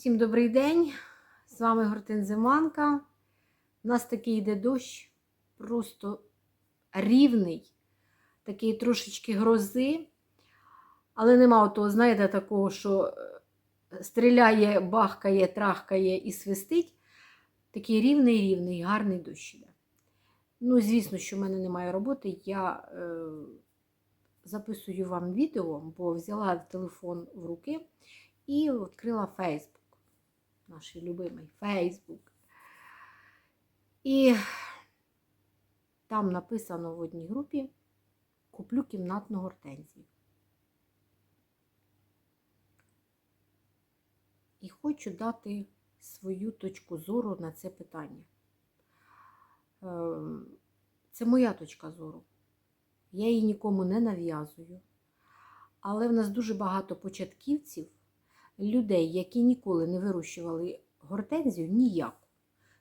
Всім добрий день! З вами Гортензиманка. У нас такий йде дощ, просто рівний, такий трошечки грози, але нема того, знаєте, такого, що е, стріляє, бахкає, трахкає і свистить. Такий рівний, рівний, гарний дощ іде. Ну, звісно, що в мене немає роботи. Я е, записую вам відео, бо взяла телефон в руки і відкрила Facebook. Наш любимий Facebook. І там написано в одній групі куплю кімнатну гортензію. І хочу дати свою точку зору на це питання. Ем, Це моя точка зору. Я її нікому не нав'язую. Але в нас дуже багато початківців, людей, які ніколи не вирощували гортензію ніяку.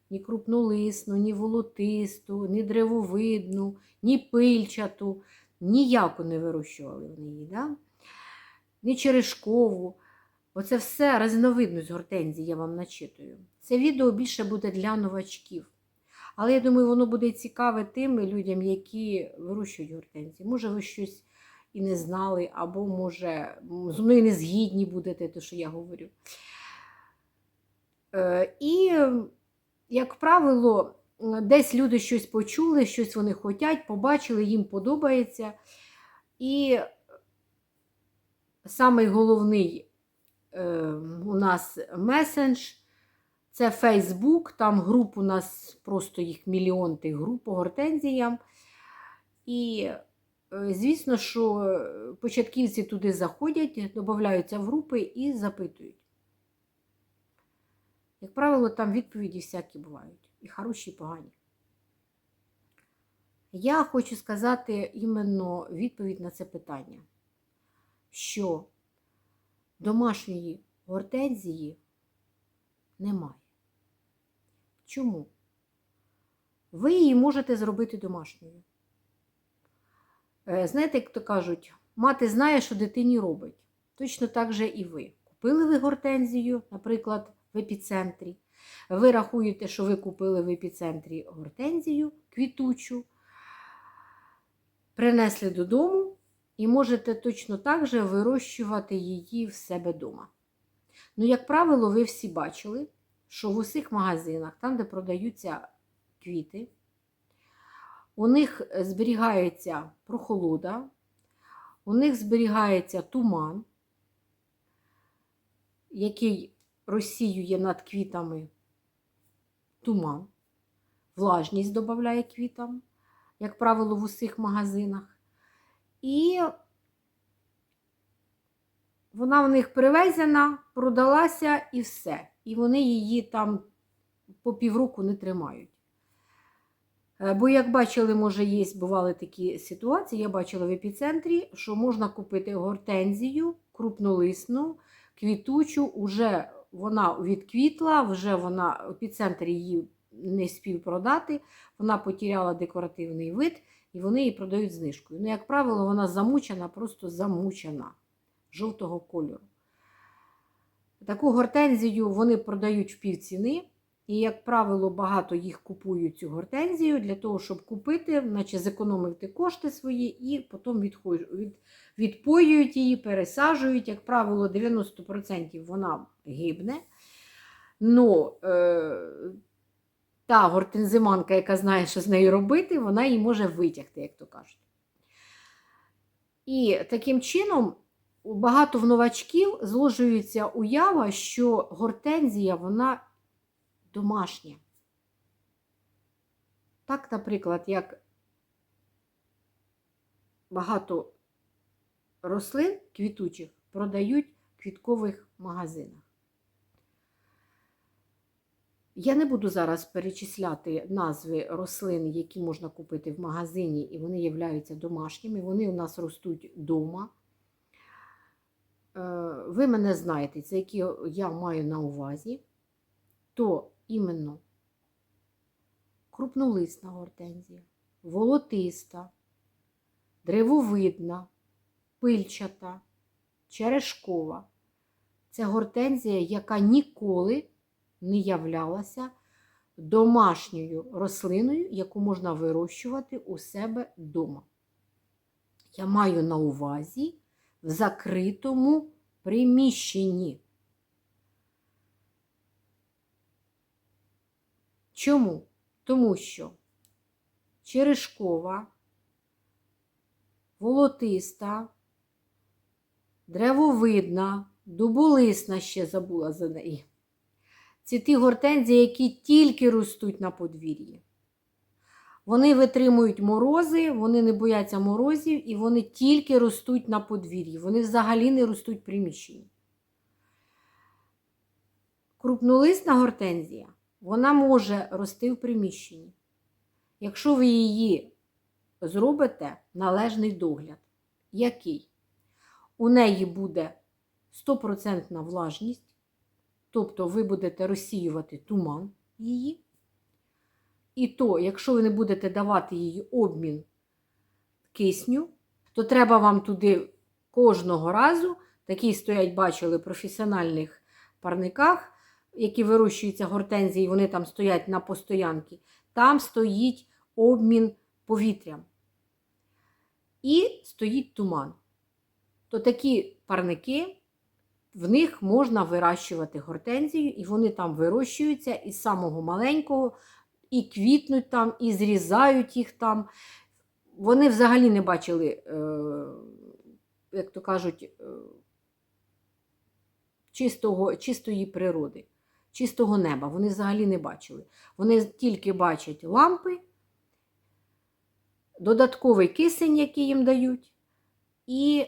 Ні крупнолисну, ні волотисту, ні древовидну, ні пильчату. Ніяку не вирощували вони її. Да? Ні черешкову. Оце все різновидність гортензії, я вам начитую. Це відео більше буде для новачків. Але я думаю, воно буде цікаве тим людям, які вирощують гортензії. Може, ви щось і не знали, або, може, зі мною не згідні будете, те, що я говорю. Е, І, як правило, десь люди щось почули, щось вони хочуть, побачили, їм подобається. І самий головний е, у нас месендж це Фейсбук, там груп у нас просто їх мільйон тих груп по гортензіям. І, звісно, що початківці туди заходять, додаються в групи і запитують. Як правило, там відповіді всякі бувають, і хороші, і погані. Я хочу сказати іменно відповідь на це питання, що домашньої гортензії немає. Чому? Ви її можете зробити домашньою. Е, Знаєте, як то кажуть, мати знає, що дитині робить. Точно так же і ви. Купили ви гортензію, наприклад, в епіцентрі. Ви рахуєте, що ви купили в епіцентрі гортензію квітучу, принесли додому і можете точно так же вирощувати її в себе вдома. Ну, як правило, ви всі бачили, що в усіх магазинах, там, де продаються квіти, у них зберігається прохолода, у них зберігається туман, який розсіює над квітами туман, влажність додає квітам, як правило, в усіх магазинах. І вона в них привезена, продалася і все. І вони її там по півроку не тримають. Е, Бо, як бачили, може, є, бували такі ситуації, я бачила в епіцентрі, що можна купити гортензію, крупнолисну, квітучу, уже вона відквітла, вже вона в епіцентрі її не спів продати, вона потеряла декоративний вид, і вони її продають знижкою. Ну, як правило, вона замучена, просто замучена жовтого кольору. Таку гортензію вони продають в півціни. І, як правило, багато їх купують цю гортензію для того, щоб купити, наче зекономити кошти свої, і потім від... відпоюють її, пересаджують. Як правило, 90% вона гибне. Но е... та гортензиманка, яка знає, що з нею робити, вона її може витягти, як то кажуть. І таким чином. Багато в новачків зложується уява, що гортензія вона домашня. Так, наприклад, як багато рослин квітучих продають в квіткових магазинах. Я не буду зараз перечисляти назви рослин, які можна купити в магазині, і вони являються домашніми. Вони у нас ростуть вдома. Ви мене знаєте, це які я маю на увазі, то іменно крупнолисна гортензія, волотиста, древовидна, пильчата, черешкова. Це гортензія, яка ніколи не являлася домашньою рослиною, яку можна вирощувати у себе вдома. Я маю на увазі в закритому приміщенні. Чому? Тому що черешкова, волотиста, древовидна, дуболисна ще забула за неї. Це ті гортензії, які тільки ростуть на подвір'ї. Вони витримують морози, вони не бояться морозів і вони тільки ростуть на подвір'ї. Вони взагалі не ростуть в приміщенні. Крупнолисна гортензія, вона може рости в приміщенні. Якщо ви її зробите належний догляд, який? У неї буде 100% влажність, тобто ви будете розсіювати туман її. І то, якщо ви не будете давати їй обмін кисню, то треба вам туди кожного разу, такі стоять, бачили, в професіональних парниках, які вирощуються гортензії, вони там стоять на постоянці, там стоїть обмін повітрям. І стоїть туман. То такі парники, в них можна вирощувати гортензію, і вони там вирощуються із самого маленького, і квітнуть там, і зрізають їх там. Вони взагалі не бачили, е, як то кажуть, е, чистого, чистої природи, чистого неба. Вони взагалі не бачили. Вони тільки бачать лампи, додатковий кисень, який їм дають, і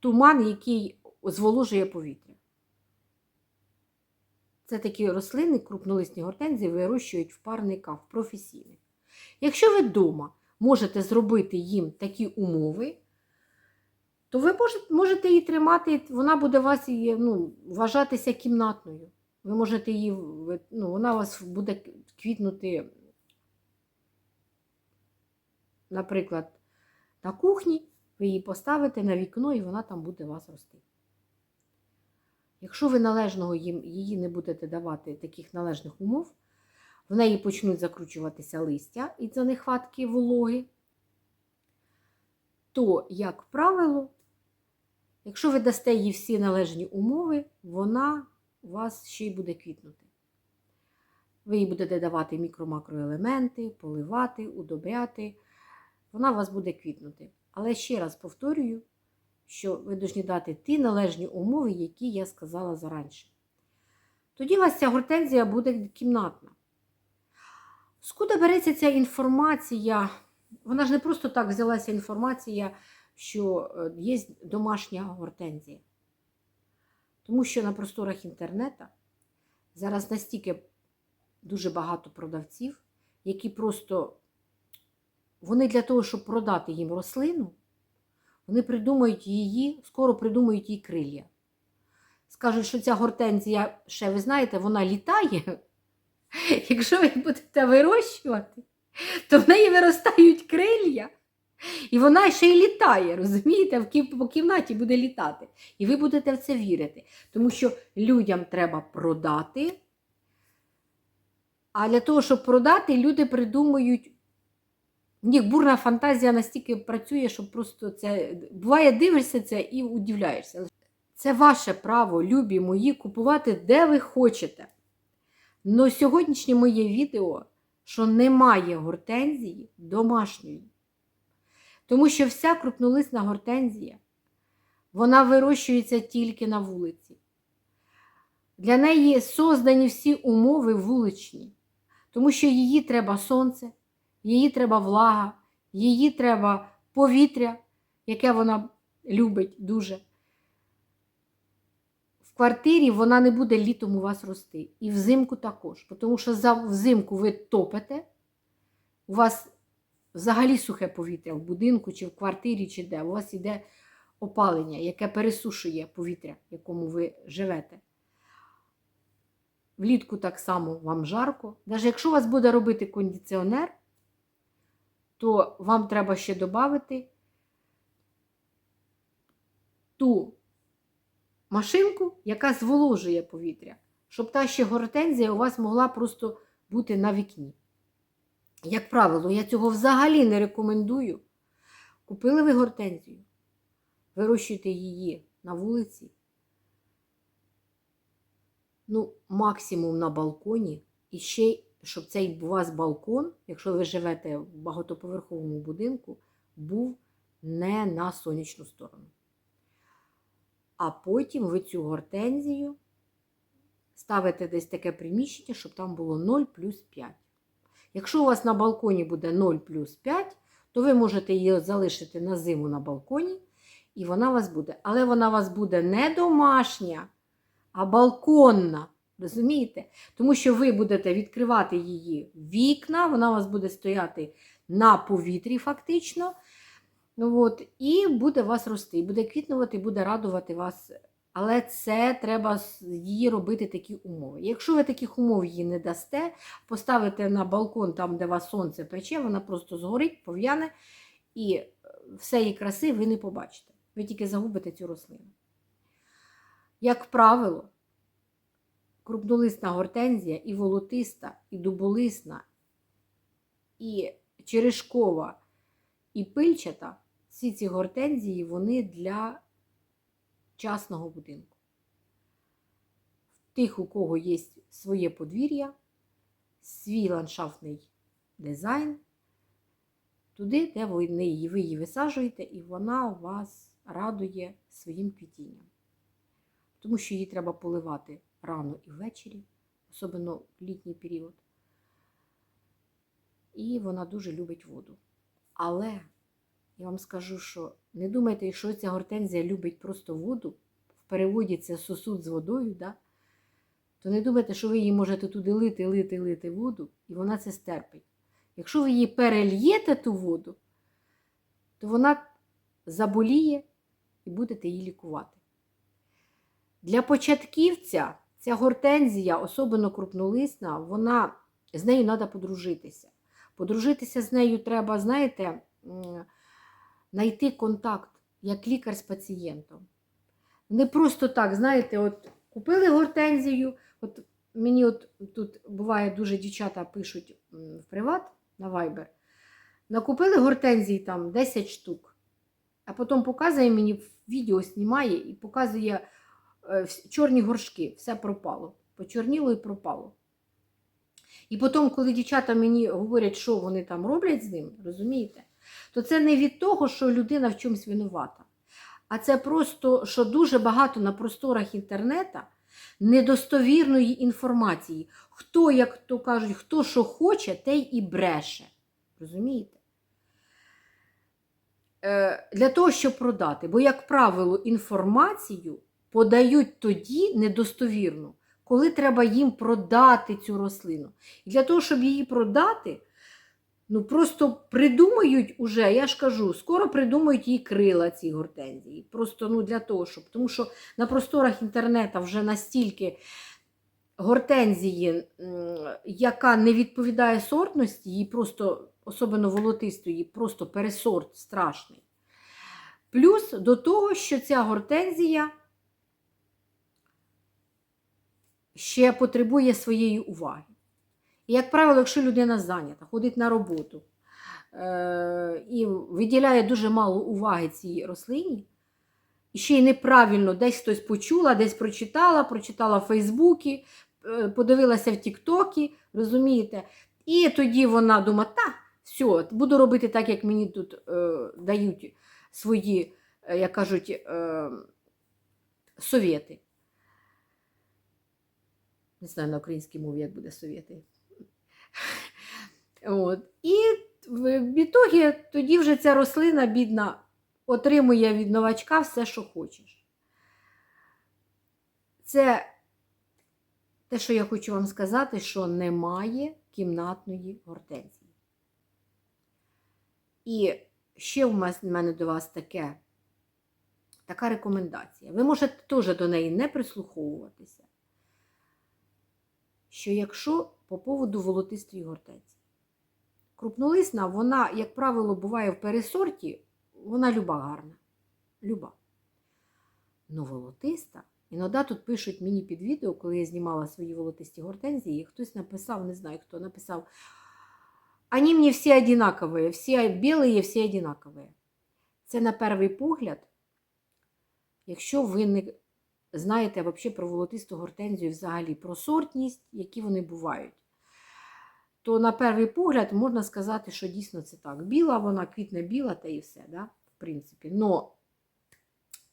туман, який зволожує повітря. Це такі рослини, крупнолисні гортензії вирощують в парниках, професійних. Якщо ви вдома можете зробити їм такі умови, то ви можете її тримати, вона буде вас ну, вважатися кімнатною. Ви можете її, ну, вона у вас буде квітнути, наприклад, на кухні, ви її поставите на вікно, і вона там буде у вас рости. Якщо ви належного їм, її не будете давати таких належних умов, в неї почнуть закручуватися листя і це нехватки вологи, то, як правило, якщо ви дасте їй всі належні умови, вона у вас ще й буде квітнути. Ви їй будете давати мікро-макроелементи, поливати, удобряти. Вона у вас буде квітнути. Але ще раз повторюю, що ви повинні дати ті належні умови, які я сказала зараніше. Тоді у вас ця гортензія буде кімнатна. Скуда береться ця інформація? Вона ж не просто так взялася інформація, що є домашня гортензія. Тому що на просторах інтернету зараз настільки дуже багато продавців, які просто вони для того, щоб продати їм рослину, вони придумають її, скоро придумають їй крилля. Скажуть, що ця гортензія, ще ви знаєте, вона літає. Якщо ви будете вирощувати, то в неї виростають крилля. І вона ще й літає, розумієте, по кімнаті буде літати. І ви будете в це вірити. Тому що людям треба продати. А для того, щоб продати, люди придумують. В них бурна фантазія настільки працює, що просто це буває, дивишся це і удивляєшся. Це ваше право, любі мої, купувати де ви хочете. Но сьогоднішнє моє відео, що немає гортензії домашньої. Тому що вся крупнолисна гортензія, вона вирощується тільки на вулиці. Для неї создані всі умови вуличні, тому що її треба сонце, її треба влага, її треба повітря, яке вона любить дуже. В квартирі вона не буде літом у вас рости. І взимку також. Тому що взимку ви топите, у вас взагалі сухе повітря в будинку, чи в квартирі, чи де. У вас йде опалення, яке пересушує повітря, в якому ви живете. Влітку так само вам жарко. Навіть якщо у вас буде робити кондиціонер, то вам треба ще додати ту машинку, яка зволожує повітря, щоб та ще гортензія у вас могла просто бути на вікні. Як правило, я цього взагалі не рекомендую. Купили ви гортензію, вирощуйте її на вулиці. Ну, максимум на балконі. І ще, щоб цей у вас балкон, якщо ви живете в багатоповерховому будинку, був не на сонячну сторону. А потім ви цю гортензію ставите десь таке приміщення, щоб там було 0 плюс 5. Якщо у вас на балконі буде 0 плюс 5, то ви можете її залишити на зиму на балконі, і вона у вас буде. Але вона у вас буде не домашня, а балконна. Розумієте? Тому що ви будете відкривати її вікна, вона у вас буде стояти на повітрі, фактично. От, і буде вас рости, буде квітнувати, буде радувати вас. Але це треба її робити такі умови. Якщо ви таких умов їй не дасте, поставите на балкон, там, де вас сонце пече, вона просто згорить, пов'яне, і е, все її краси ви не побачите. Ви тільки загубите цю рослину. Як правило, крупнолисна гортензія і волотиста, і дуболисна, і черешкова, і пильчата, всі ці гортензії, вони для частного будинку. Тих, у кого є своє подвір'я, свій ландшафтний дизайн, туди, де ви її, ви висаджуєте, і вона вас радує своїм квітінням. Тому що її треба поливати рано і ввечері, особливо в літній період. І вона дуже любить воду. Але я вам скажу, що не думайте, якщо ця гортензія любить просто воду, в переводі це сосуд з водою, да? то не думайте, що ви її можете туди лити, лити, лити воду, і вона це стерпить. Якщо ви її перельєте ту воду, то вона заболіє і будете її лікувати. Для початківця ця гортензія, особливо крупнолисна, вона, з нею треба подружитися. Подружитися з нею треба, знаєте, знайти контакт як лікар з пацієнтом. Не просто так, знаєте, от купили гортензію, от мені от тут буває дуже дівчата пишуть в приват на Viber, накупили гортензії там 10 штук, а потім показує мені відео знімає і показує е, чорні горшки, все пропало. Почорніло і пропало. І потім, коли дівчата мені говорять, що вони там роблять з ним, розумієте, то це не від того, що людина в чомусь винувата. А це просто, що дуже багато на просторах інтернету недостовірної інформації. Хто, як то кажуть, хто що хоче, те й і бреше. Розумієте? Е, для того, щоб продати. Бо, як правило, інформацію подають тоді недостовірну, коли треба їм продати цю рослину. І для того, щоб її продати, ну просто придумають уже, я ж кажу, скоро придумають їй крила ці гортензії. Просто ну, для того, щоб. Тому що на просторах інтернету вже настільки гортензії, яка не відповідає сортності, її просто, особливо волотистої, просто пересорт страшний. Плюс до того, що ця гортензія ще потребує своєї уваги. Як правило, якщо людина зайнята, ходить на роботу е- і виділяє дуже мало уваги цій рослині, і ще й неправильно десь хтось почула, десь прочитала, прочитала в Фейсбуці, е, подивилася в Тіктокі, розумієте? І тоді вона думає, та, все, буду робити так, як мені тут е, дають свої, е, як кажуть, е, совєти. Не знаю на українській мові, як буде совєти. От. І в ітогі тоді вже ця рослина, бідна, отримує від новачка все, що хочеш. Це те, що я хочу вам сказати, що немає кімнатної гортензії. І ще в мене до вас таке, така рекомендація. Ви можете теж до неї не прислуховуватися. Що якщо по поводу волотистої гортензії, крупнолисна, вона, як правило, буває в пересорті, вона люба гарна. Люба. Ну, волотиста, Іноді тут пишуть мені під відео, коли я знімала свої волотисті гортензії, і хтось написав, не знаю хто написав, Они мені всі одинакові, всі білі, всі одинакові. Це на перший погляд, якщо ви не знаєте взагалі про волотисту гортензію, взагалі про сортність, які вони бувають, то на перший погляд можна сказати, що дійсно це так. Біла, вона квітне біла та і все, да? в принципі. Но,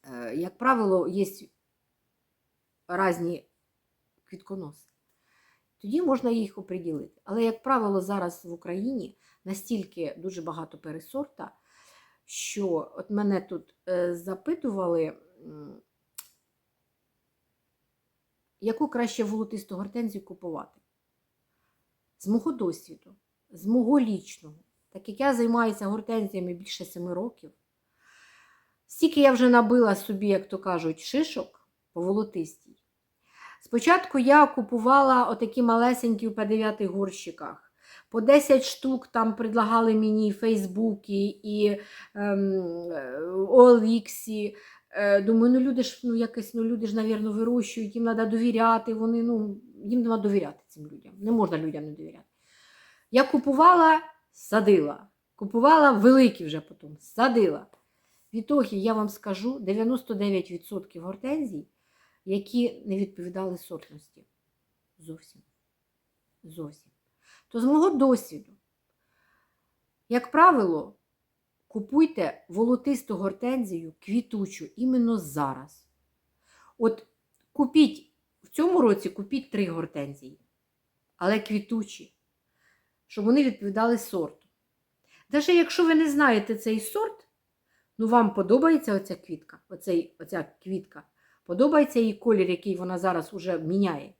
е, як правило, є різні квітконоси. Тоді можна їх оприділити. Але, як правило, зараз в Україні настільки дуже багато пересорта, що от мене тут е, запитували, яку краще волотисту гортензію купувати. З мого досвіду, з мого лічного, так як я займаюся гортензіями більше семи років, стільки я вже набила собі, як то кажуть, шишок по волотистій. Спочатку я купувала отакі малесенькі в П9 горщиках. По 10 штук там предлагали мені і Фейсбуки, і ем, Оліксі. Е, думаю, ну люди ж ну, якось, ну, люди ж, навірно, вирощують, їм треба довіряти. Вони, ну, їм треба довіряти цим людям. Не можна людям не довіряти. Я купувала, садила. Купувала великі вже потім, садила. В я вам скажу, 99% гортензій які не відповідали сортності. Зовсім. Зовсім. То з мого досвіду, як правило, купуйте волотисту гортензію квітучу іменно зараз. От купіть в цьому році купіть три гортензії, але квітучі, щоб вони відповідали сорту. Навіть якщо ви не знаєте цей сорт, ну вам подобається оця квітка, оцей, оця квітка. Подобається їй колір, який вона зараз вже міняє.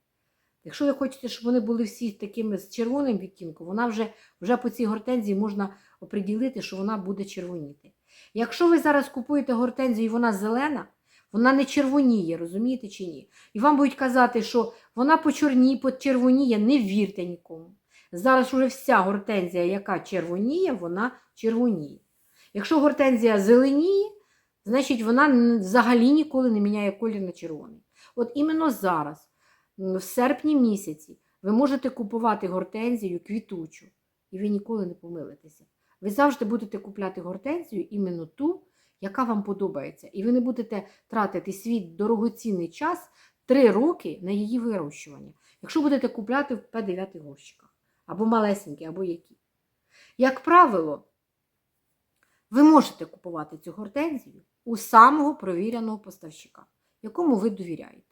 Якщо ви хочете, щоб вони були всі такими з червоним відтінком, вона вже вже по цій гортензії можна оприділити, що вона буде червоніти. Якщо ви зараз купуєте гортензію і вона зелена, вона не червоніє, розумієте чи ні? І вам будуть казати, що вона почорніє, почервоніє, не вірте нікому. Зараз уже вся гортензія, яка червоніє, вона червоніє. Якщо гортензія зеленіє, значить вона взагалі ніколи не міняє колір на червоний. От іменно зараз, в серпні місяці, ви можете купувати гортензію квітучу, і ви ніколи не помилитеся. Ви завжди будете купляти гортензію іменно ту, яка вам подобається. І ви не будете тратити свій дорогоцінний час 3 роки на її вирощування. Якщо будете купляти в П9 горщиках, або малесенькі, або які. Як правило, ви можете купувати цю гортензію у самого провіреного поставщика, якому ви довіряєте,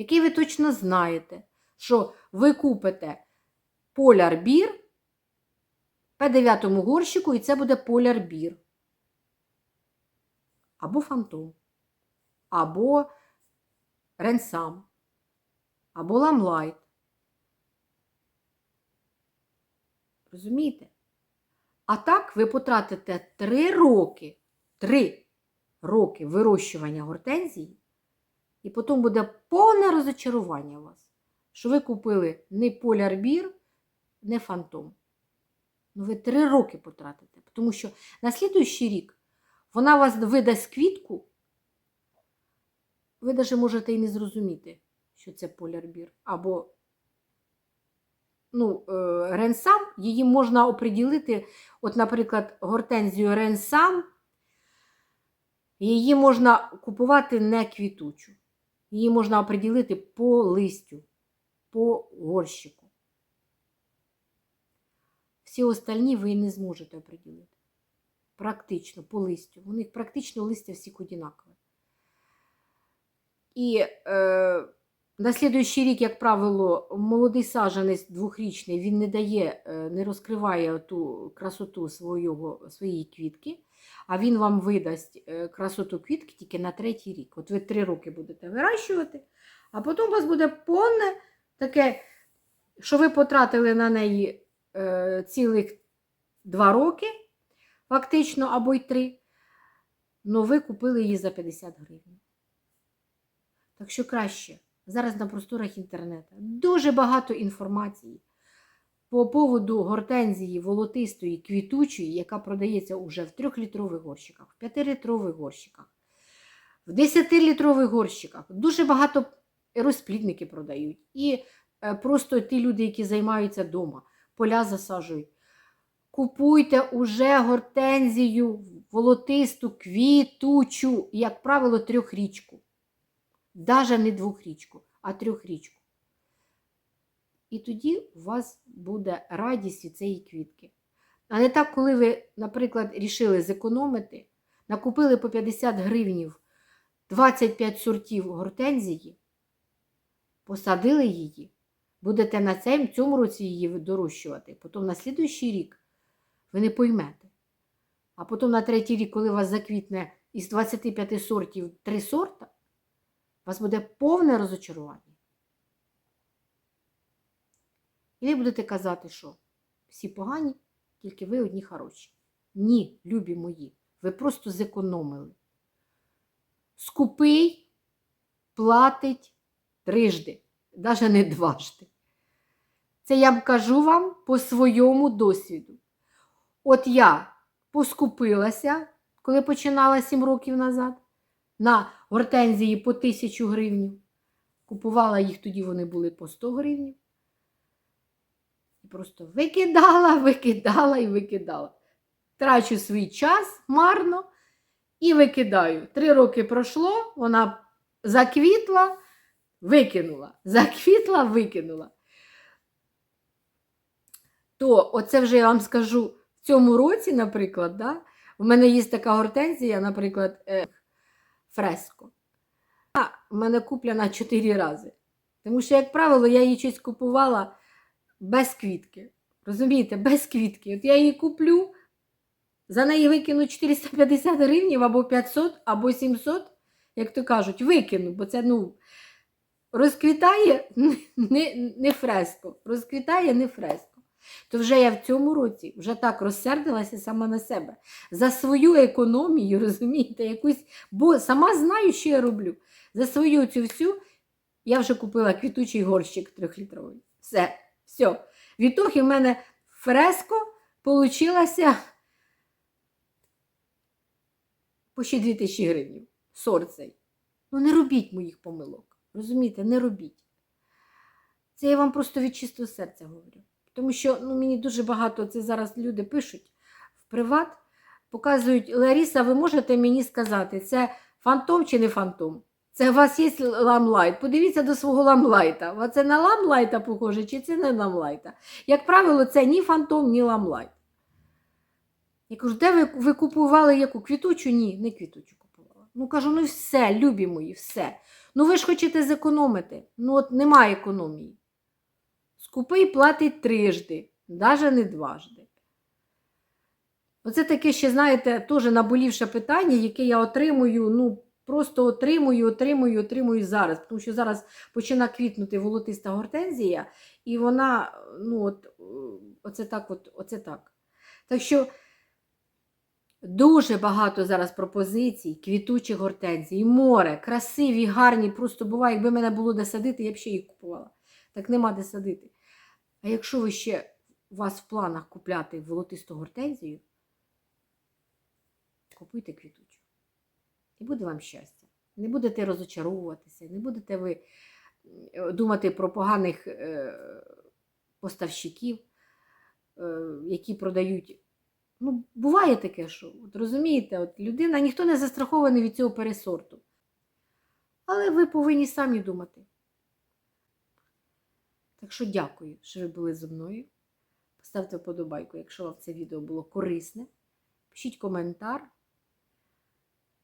який ви точно знаєте, що ви купите полярбір П9 горщику, і це буде полярбір. Або фантом, або ренсам, або ламлайт. Розумієте? А так ви потратите 3 роки, 3 роки вирощування гортензії, і потім буде повне розочарування у вас, що ви купили не полярбір, не фантом. Ну, ви 3 роки потратите, тому що на слідуючий рік вона вас видасть квітку, ви навіть можете і не зрозуміти, що це полярбір. Або ну, ренсам, її можна оприділити, от, наприклад, гортензію ренсам, її можна купувати не квітучу. Її можна оприділити по листю, по горщику. Всі остальні ви не зможете оприділити. Практично по листю. У них практично листя всіх однакове. І е, на слідуючий рік, як правило, молодий саджанець двохрічний, він не дає, е, не розкриває ту красоту свого, своєї квітки, а він вам видасть е, красоту квітки тільки на третій рік. От ви три роки будете вирощувати, а потім у вас буде повне таке, що ви потратили на неї е, цілих два роки, фактично, або й три, але ви купили її за 50 гривень. Так що краще. Зараз на просторах інтернету дуже багато інформації по поводу гортензії волотистої, квітучої, яка продається уже в 3-літрових горщиках, в 5-літрових горщиках, в 10-літрових горщиках. Дуже багато розплідники продають. І е, просто ті люди, які займаються вдома, поля засаджують. Купуйте уже гортензію волотисту, квітучу, як правило, трьохрічку. Даже не двохрічку, а трьохрічку. І тоді у вас буде радість від цієї квітки. А не так, коли ви, наприклад, рішили зекономити, накупили по 50 гривнів 25 сортів гортензії, посадили її, будете на цьому, році її дорощувати, потім на слідуючий рік ви не поймете. А потім на третій рік, коли у вас заквітне із 25 сортів 3 сорта, у вас буде повне розочарування. І ви будете казати, що всі погані, тільки ви одні хороші. Ні, любі мої, ви просто зекономили. Скупий платить трижди, навіть не дважди. Це я кажу вам по своєму досвіду. От я поскупилася, коли починала 7 років назад, на гортензії по 1000 гривень. Купувала їх тоді, вони були по 100 гривень. Просто викидала, викидала і викидала. Трачу свій час марно і викидаю. Три роки пройшло, вона заквітла, викинула. Заквітла, викинула. То оце вже я вам скажу в цьому році, наприклад, да, у мене є така гортензія, наприклад, е, фреско. Вона в мене куплена 4 рази. Тому що, як правило, я її щось купувала без квітки. Розумієте, без квітки. От я її куплю, за неї викину 450 гривень або 500, або 700, як то кажуть, викину, бо це ну, розквітає не, не фреско. Розквітає не фреско. То вже я в цьому році вже так розсердилася сама на себе. За свою економію, розумієте, якусь, бо сама знаю, що я роблю. За свою цю всю я вже купила квітучий горщик трьохлітровий. Все, все. Відтоді в мене фреско получилося по ще 2000 гривень. Сорт цей. Ну не робіть моїх помилок. Розумієте, не робіть. Це я вам просто від чистого серця говорю. Тому що ну, мені дуже багато це зараз люди пишуть в приват, показують, Ларіса, ви можете мені сказати, це фантом чи не фантом? Це у вас є ламлайт. Подивіться до свого ламлайта. Це на ламлайта похоже, чи це не ламлайта? Як правило, це ні фантом, ні ламлайт. Я кажу, де ви, ви купували яку? Квітучу? Ні, не квітучу купувала. Ну кажу, ну все, любі мої, все. Ну ви ж хочете зекономити. Ну от немає економії. Скупий платить трижди, навіть не дважди. Оце таке ще, знаєте, теж наболівше питання, яке я отримую, ну, просто отримую, отримую, отримую зараз. Тому що зараз починає квітнути волотиста гортензія, і вона, ну, от, е, оце так, от, оце так. Так що дуже багато зараз пропозицій, квітучих гортензій, море, красиві, гарні, просто буває, якби мене було де садити, я б ще їх купувала. Так нема де садити. А якщо ви ще у вас в планах купляти волотисту гортензію, купуйте квітучу. І буде вам щастя. Не будете розочаровуватися, не будете ви е, думати про поганих е, поставщиків, е, які продають. Ну, буває таке, що от розумієте, от людина, ніхто не застрахований від цього пересорту. Але ви повинні самі думати. Так що дякую, що ви були зі мною. Поставте вподобайку, якщо вам це відео було корисне. Пишіть коментар.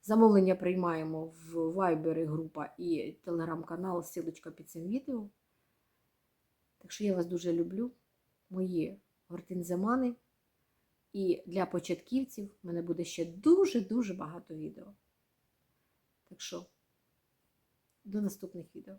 Замовлення приймаємо в Viber група і телеграм-канал, ссылочка під цим відео. Так що я вас дуже люблю, мої гортинзамани. І для початківців в мене буде ще дуже-дуже багато відео. Так що, до наступних відео.